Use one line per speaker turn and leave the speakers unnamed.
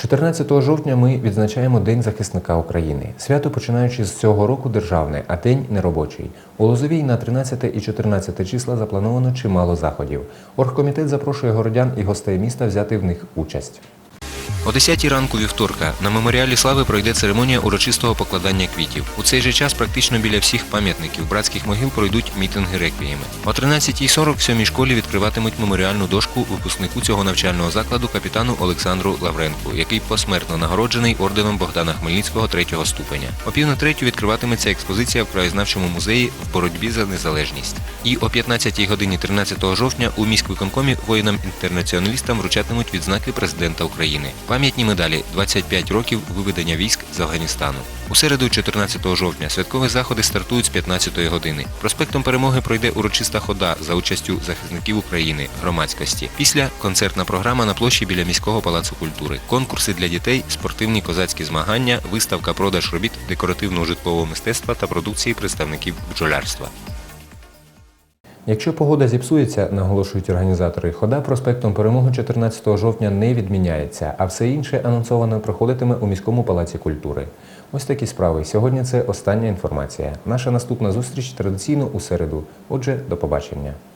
14 жовтня ми відзначаємо День захисника України. Свято починаючи з цього року державне, а день неробочий. У Лозовій на 13 і 14 числа заплановано чимало заходів. Оргкомітет запрошує городян і гостей міста взяти в них участь.
О 10 ранку вівторка на меморіалі слави пройде церемонія урочистого покладання квітів. У цей же час практично біля всіх пам'ятників братських могил пройдуть мітинги реквієми. О 13.40 в сьомій школі відкриватимуть меморіальну дошку випускнику цього навчального закладу капітану Олександру Лавренку, який посмертно нагороджений орденом Богдана Хмельницького третього ступеня. О пів на третю відкриватиметься експозиція в краєзнавчому музеї в боротьбі за незалежність. І о 15 годині 13 жовтня у міськвиконкомі воїнам-інтернаціоналістам вручатимуть відзнаки президента України. Пам'ятні медалі 25 років виведення військ з Афганістану. У середу, 14 жовтня, святкові заходи стартують з 15 години. Проспектом перемоги пройде урочиста хода за участю захисників України, громадськості. Після концертна програма на площі біля міського палацу культури, конкурси для дітей, спортивні козацькі змагання, виставка продаж робіт декоративного житлового мистецтва та продукції представників бджолярства.
Якщо погода зіпсується, наголошують організатори, хода проспектом перемоги 14 жовтня не відміняється, а все інше анонсовано проходитиме у міському палаці культури. Ось такі справи. Сьогодні це остання інформація. Наша наступна зустріч традиційно у середу. Отже, до побачення.